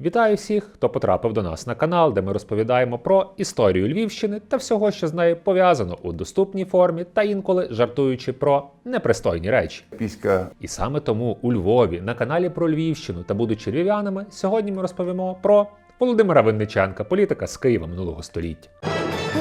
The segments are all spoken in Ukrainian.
Вітаю всіх, хто потрапив до нас на канал, де ми розповідаємо про історію Львівщини та всього, що з нею пов'язано у доступній формі та інколи жартуючи про непристойні речі. Піська І саме тому у Львові на каналі про Львівщину та будучи львів'янами, сьогодні ми розповімо про Володимира Винниченка, політика з Києва минулого століття.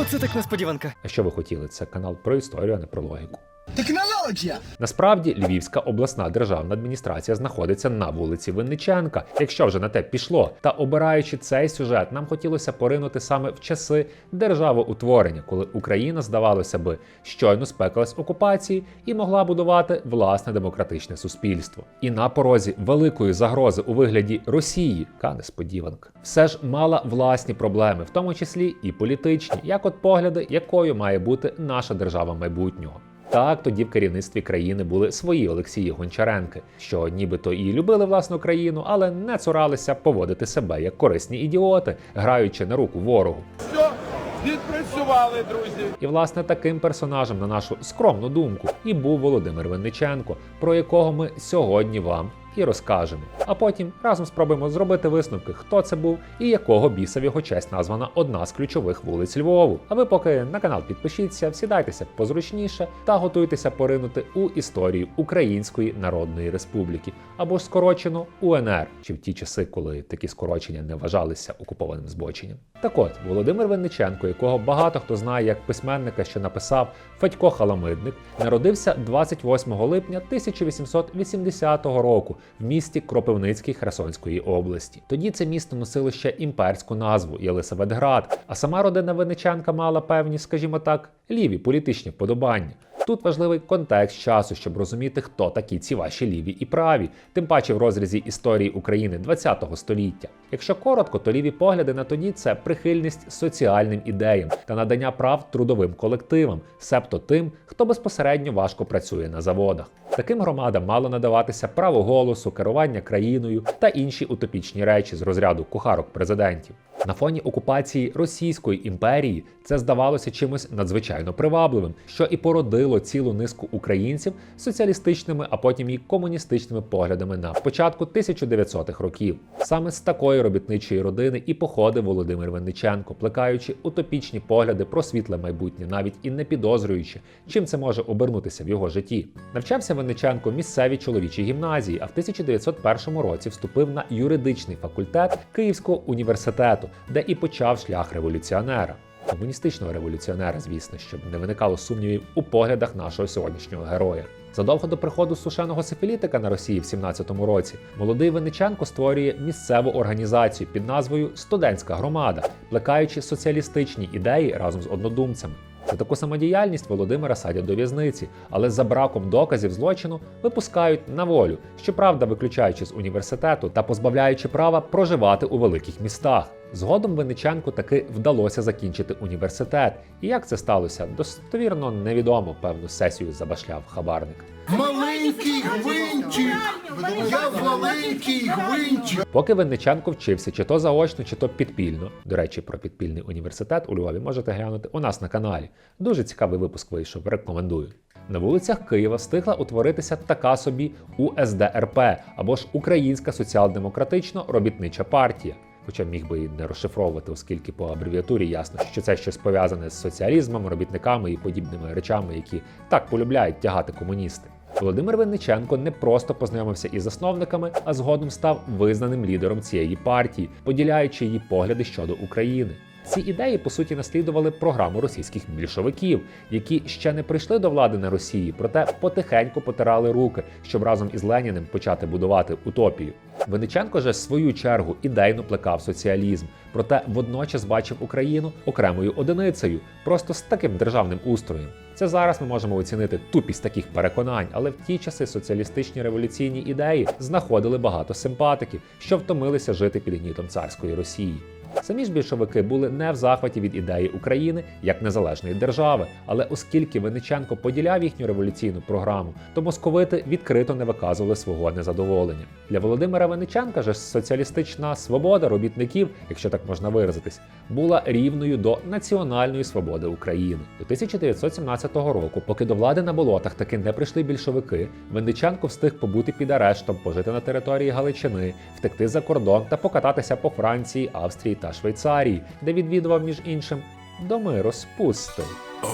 Оце так несподіванка. А що ви хотіли? Це канал про історію, а не про логіку. Технологія! Насправді Львівська обласна державна адміністрація знаходиться на вулиці Винниченка, якщо вже на те пішло. Та обираючи цей сюжет, нам хотілося поринути саме в часи державоутворення, коли Україна, здавалося би, щойно спекалась окупації і могла будувати власне демократичне суспільство. І на порозі великої загрози у вигляді Росії, яка несподіванка, все ж мала власні проблеми, в тому числі і політичні, як от погляди, якою має бути наша держава майбутнього. Так, тоді в керівництві країни були свої Олексії Гончаренки, що нібито і любили власну країну, але не цуралися поводити себе як корисні ідіоти, граючи на руку ворогу. Все, відпрацювали, друзі. І власне таким персонажем, на нашу скромну думку, і був Володимир Винниченко, про якого ми сьогодні вам і розкажемо. А потім разом спробуємо зробити висновки, хто це був і якого біса в його честь названа одна з ключових вулиць Львову. А ви поки на канал підпишіться, всідайтеся позручніше та готуйтеся поринути у історію Української Народної Республіки або ж скорочено УНР, чи в ті часи, коли такі скорочення не вважалися окупованим збоченням. Так от Володимир Винниченко, якого багато хто знає як письменника, що написав Федько Халамидник, народився 28 липня 1880 року в місті Кропивницький Херсонської області. Тоді це місто носило ще імперську назву Єлисаветград, а сама родина Винниченка мала певні, скажімо так, ліві політичні вподобання. Тут важливий контекст часу, щоб розуміти, хто такі ці ваші ліві і праві, тим паче в розрізі історії України ХХ століття. Якщо коротко, то ліві погляди на тоді це прихильність соціальним ідеям та надання прав трудовим колективам, себто тим, хто безпосередньо важко працює на заводах. Таким громадам мало надаватися право голосу, керування країною та інші утопічні речі з розряду кухарок президентів. На фоні окупації Російської імперії це здавалося чимось надзвичайно привабливим, що і породило цілу низку українців з соціалістичними, а потім і комуністичними поглядами на початку 1900-х років. Саме з такої робітничої родини і походив Володимир Винниченко, плекаючи утопічні погляди про світле майбутнє, навіть і не підозрюючи, чим це може обернутися в його житті. Навчався Винниченко в місцевій чоловічій гімназії, а в 1901 році вступив на юридичний факультет Київського університету, де і почав шлях революціонера. Комуністичного революціонера, звісно, щоб не виникало сумнівів у поглядах нашого сьогоднішнього героя. Задовго до приходу сушеного сифілітика на Росії в 17-му році молодий Винниченко створює місцеву організацію під назвою Студентська громада, плекаючи соціалістичні ідеї разом з однодумцями. За таку самодіяльність Володимира садять до в'язниці, але за браком доказів злочину випускають на волю, щоправда, виключаючи з університету та позбавляючи права проживати у великих містах. Згодом Винниченку таки вдалося закінчити університет, і як це сталося, достовірно невідомо певну сесію забашляв хабарник. Маленький гвинтик! Я маленький гвинтик! Поки Винниченко вчився чи то заочно, чи то підпільно. До речі, про підпільний університет у Львові можете глянути у нас на каналі. Дуже цікавий випуск вийшов, рекомендую. На вулицях Києва встигла утворитися така собі УСДРП або ж Українська соціал-демократично робітнича партія. Хоча міг би і не розшифровувати, оскільки по абревіатурі ясно, що це щось пов'язане з соціалізмом, робітниками і подібними речами, які так полюбляють тягати комуністи. Володимир Винниченко не просто познайомився із засновниками, а згодом став визнаним лідером цієї партії, поділяючи її погляди щодо України. Ці ідеї по суті наслідували програму російських більшовиків, які ще не прийшли до влади на Росії, проте потихеньку потирали руки, щоб разом із Леніним почати будувати утопію. Виниченко же в свою чергу ідейно плекав соціалізм, проте водночас бачив Україну окремою одиницею, просто з таким державним устроєм. Це зараз ми можемо оцінити тупість таких переконань, але в ті часи соціалістичні революційні ідеї знаходили багато симпатиків, що втомилися жити під гнітом царської Росії. Самі ж більшовики були не в захваті від ідеї України як незалежної держави, але оскільки Винниченко поділяв їхню революційну програму, то московити відкрито не виказували свого незадоволення. Для Володимира Винниченка же соціалістична свобода робітників, якщо так можна виразитись, була рівною до національної свободи України. До 1917 року, поки до влади на болотах таки не прийшли більшовики, Винниченко встиг побути під арештом, пожити на території Галичини, втекти за кордон та покататися по Франції, Австрії та Швейцарії, де відвідував між іншим доми розпусти. Oh,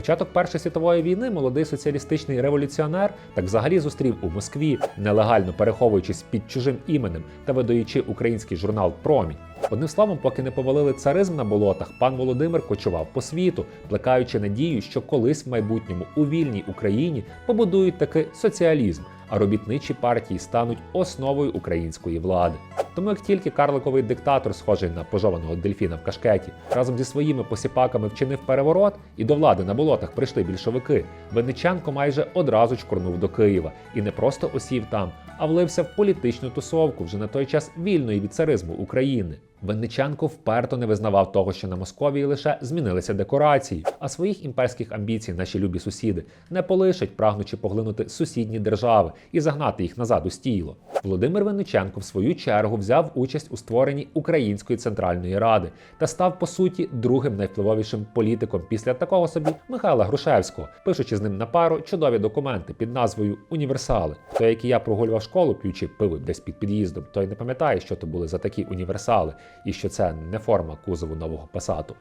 Початок Першої світової війни молодий соціалістичний революціонер так взагалі зустрів у Москві, нелегально переховуючись під чужим іменем та видаючи український журнал Промінь. Одним словом, поки не повалили царизм на болотах, пан Володимир кочував по світу, плекаючи надію, що колись в майбутньому у вільній Україні побудують таки соціалізм, а робітничі партії стануть основою української влади. Тому як тільки карликовий диктатор, схожий на пожованого дельфіна в кашкеті, разом зі своїми посіпаками вчинив переворот, і до влади на болотах прийшли більшовики, Винниченко майже одразу чкурнув до Києва і не просто осів там, а влився в політичну тусовку вже на той час вільної від царизму України. Винниченко вперто не визнавав того, що на Московії лише змінилися декорації, а своїх імперських амбіцій наші любі сусіди не полишать, прагнучи поглинути сусідні держави і загнати їх назад у стіло. Володимир Винниченко в свою чергу взяв участь у створенні Української центральної ради та став по суті другим найвпливовішим політиком після такого собі Михайла Грушевського, пишучи з ним на пару чудові документи під назвою Універсали. Той, який я прогулював школу, п'ючи пиво десь під під'їздом, той не пам'ятає, що то були за такі універсали, і що це не форма кузову нового пасату.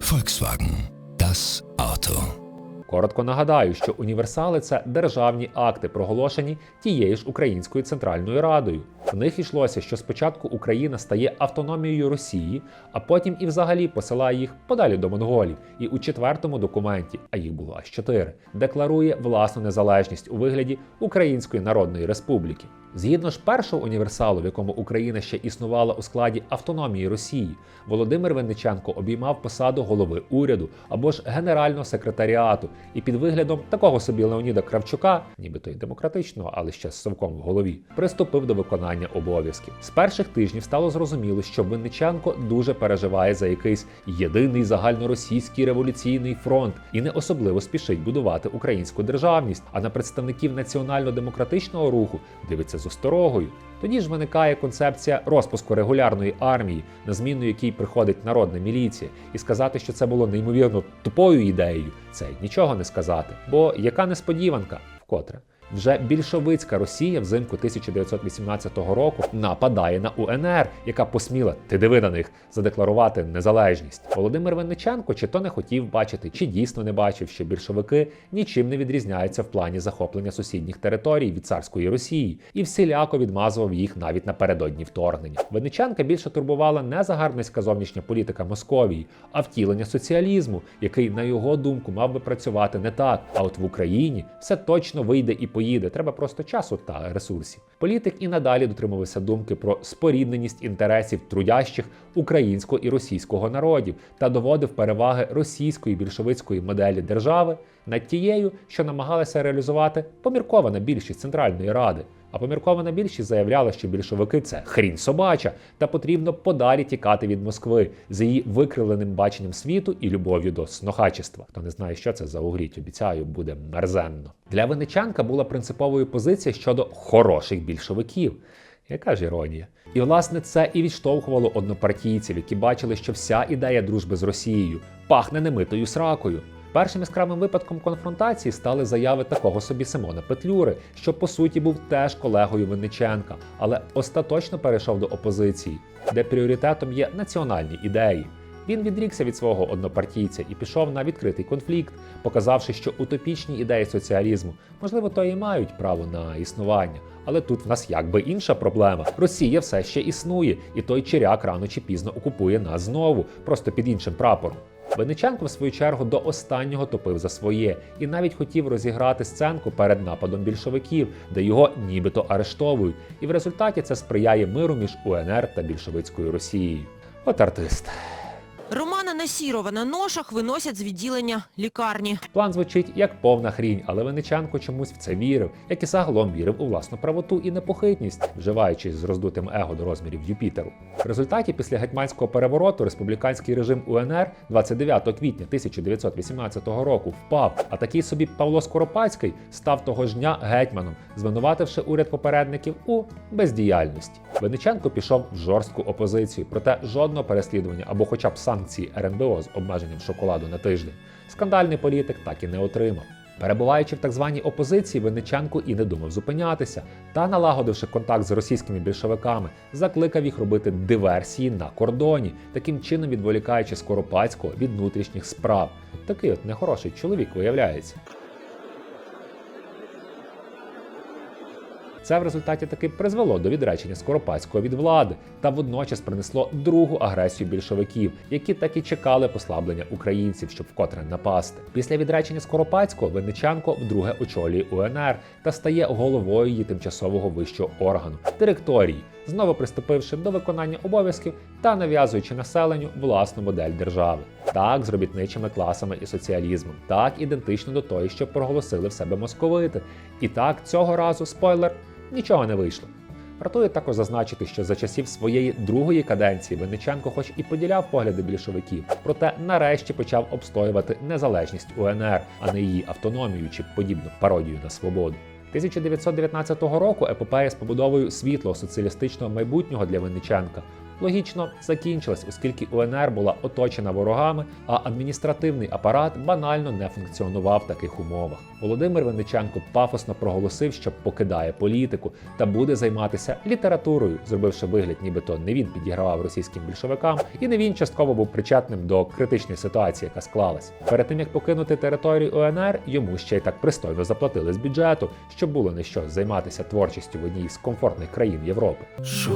Volkswagen. Das Auto. Коротко нагадаю, що універсали це державні акти, проголошені тією ж Українською центральною радою. В них йшлося, що спочатку Україна стає автономією Росії, а потім і взагалі посилає їх подалі до монголів. І у четвертому документі, а їх було аж чотири, декларує власну незалежність у вигляді Української Народної Республіки. Згідно ж першого універсалу, в якому Україна ще існувала у складі автономії Росії, Володимир Винниченко обіймав посаду голови уряду або ж генерального секретаріату, і під виглядом такого собі Леоніда Кравчука, нібито й демократичного, але ще з совком в голові, приступив до виконання обов'язків. З перших тижнів стало зрозуміло, що Винниченко дуже переживає за якийсь єдиний загальноросійський революційний фронт і не особливо спішить будувати українську державність, а на представників національно-демократичного руху дивиться з осторогою. Тоді ж виникає концепція розпуску регулярної армії, на зміну якій приходить народна міліція, і сказати, що це було неймовірно тупою ідеєю, це нічого не сказати. Бо яка несподіванка, вкотре. Вже більшовицька Росія взимку 1918 року нападає на УНР, яка посміла, ти диви на них, задекларувати незалежність. Володимир Винниченко чи то не хотів бачити, чи дійсно не бачив, що більшовики нічим не відрізняються в плані захоплення сусідніх територій від царської Росії, і всіляко відмазував їх навіть напередодні вторгнення. Винниченка більше турбувала не загарбницька зовнішня політика Московії, а втілення соціалізму, який, на його думку, мав би працювати не так. А от в Україні все точно вийде і поїде. Треба просто часу та ресурсів. Політик і надалі дотримувався думки про спорідненість інтересів трудящих українського і російського народів та доводив переваги російської більшовицької моделі держави над тією, що намагалася реалізувати поміркована більшість Центральної Ради. А поміркована більшість заявляла, що більшовики це хрінь собача, та потрібно подалі тікати від Москви з її викривленим баченням світу і любов'ю до снохачества. Хто не знає, що це за угріть, обіцяю, буде мерзенно. Для Винниченка була принциповою позиція щодо хороших більшовиків. Яка ж іронія? І власне це і відштовхувало однопартійців, які бачили, що вся ідея дружби з Росією пахне немитою сракою. Першим яскравим випадком конфронтації стали заяви такого собі Симона Петлюри, що по суті був теж колегою Винниченка, але остаточно перейшов до опозиції, де пріоритетом є національні ідеї. Він відрікся від свого однопартійця і пішов на відкритий конфлікт, показавши, що утопічні ідеї соціалізму, можливо, то і мають право на існування. Але тут в нас якби інша проблема. Росія все ще існує, і той чиряк рано чи пізно окупує нас знову, просто під іншим прапором. Винниченко, в свою чергу, до останнього топив за своє і навіть хотів розіграти сценку перед нападом більшовиків, де його нібито арештовують. І в результаті це сприяє миру між УНР та більшовицькою Росією. От артист. Романа Насірова на ношах виносять з відділення лікарні. План звучить як повна хрінь, але Винниченко чомусь в це вірив, як і загалом вірив у власну правоту і непохитність, вживаючись з роздутим его до розмірів Юпітеру. В результаті після гетьманського перевороту республіканський режим УНР 29 квітня 1918 року впав. А такий собі Павло Скоропадський став того ж дня гетьманом, звинувативши уряд попередників у бездіяльності. Винниченко пішов в жорстку опозицію, проте жодного переслідування або хоча б санкції РНБО з обмеженням шоколаду на тиждень. Скандальний політик так і не отримав. Перебуваючи в так званій опозиції, Винниченко і не думав зупинятися, та, налагодивши контакт з російськими більшовиками, закликав їх робити диверсії на кордоні, таким чином відволікаючи Скоропадського від внутрішніх справ. Такий от нехороший чоловік виявляється. Це в результаті таки призвело до відречення Скоропадського від влади та водночас принесло другу агресію більшовиків, які так і чекали послаблення українців, щоб вкотре напасти. Після відречення Скоропадського Винниченко вдруге очолює УНР та стає головою її тимчасового вищого органу директорії, знову приступивши до виконання обов'язків та нав'язуючи населенню власну модель держави. Так з робітничими класами і соціалізмом, так ідентично до тої, що проголосили в себе московити. І так цього разу спойлер нічого не вийшло. Вартує також зазначити, що за часів своєї другої каденції Винниченко, хоч і поділяв погляди більшовиків, проте нарешті почав обстоювати незалежність УНР, а не її автономію чи подібну пародію на свободу. 1919 року епопея з побудовою світлого соціалістичного майбутнього для Винниченка логічно закінчилась, оскільки УНР була оточена ворогами, а адміністративний апарат банально не функціонував в таких умовах. Володимир Винниченко пафосно проголосив, що покидає політику та буде займатися літературою, зробивши вигляд, нібито не він підігравав російським більшовикам, і не він частково був причетним до критичної ситуації, яка склалась. Перед тим як покинути територію УНР, йому ще й так пристойно заплатили з бюджету, щоб було не що займатися творчістю в одній з комфортних країн Європи. Що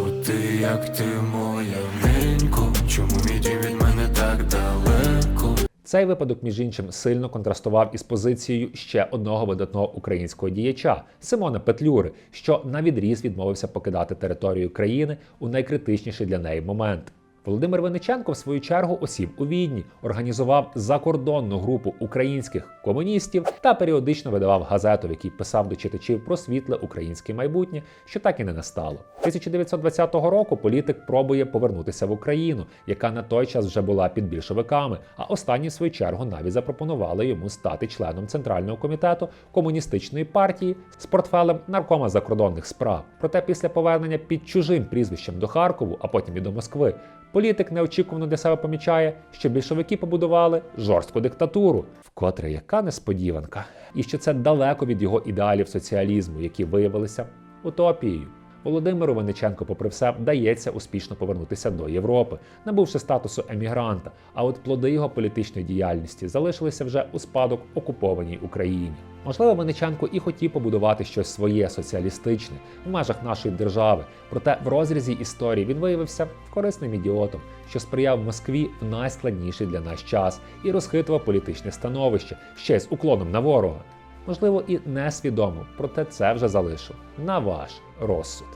як ти моя ненько? Чому віді від мене так далеко? Цей випадок, між іншим, сильно контрастував із позицією ще одного видатного українського діяча Симона Петлюри, що на відріз відмовився покидати територію країни у найкритичніший для неї момент. Володимир Винниченко, в свою чергу, осів у Відні, організував закордонну групу українських комуністів та періодично видавав газету, в якій писав до читачів про світле українське майбутнє, що так і не настало. 1920 року політик пробує повернутися в Україну, яка на той час вже була під більшовиками. А останні, в свою чергу, навіть запропонували йому стати членом центрального комітету комуністичної партії з портфелем наркома закордонних справ. Проте після повернення під чужим прізвищем до Харкову, а потім і до Москви, політик неочікувано для себе помічає, що більшовики побудували жорстку диктатуру, вкотре яка несподіванка, і що це далеко від його ідеалів соціалізму, які виявилися утопією. Володимиру Винниченко, попри все, вдається успішно повернутися до Європи, набувши статусу емігранта. А от плоди його політичної діяльності залишилися вже у спадок окупованій Україні. Можливо, Винниченко і хотів побудувати щось своє соціалістичне в межах нашої держави. Проте в розрізі історії він виявився корисним ідіотом, що сприяв Москві в найскладніший для нас час і розхитував політичне становище ще й з уклоном на ворога. Можливо, і несвідомо, проте це вже залишу на ваш розсуд.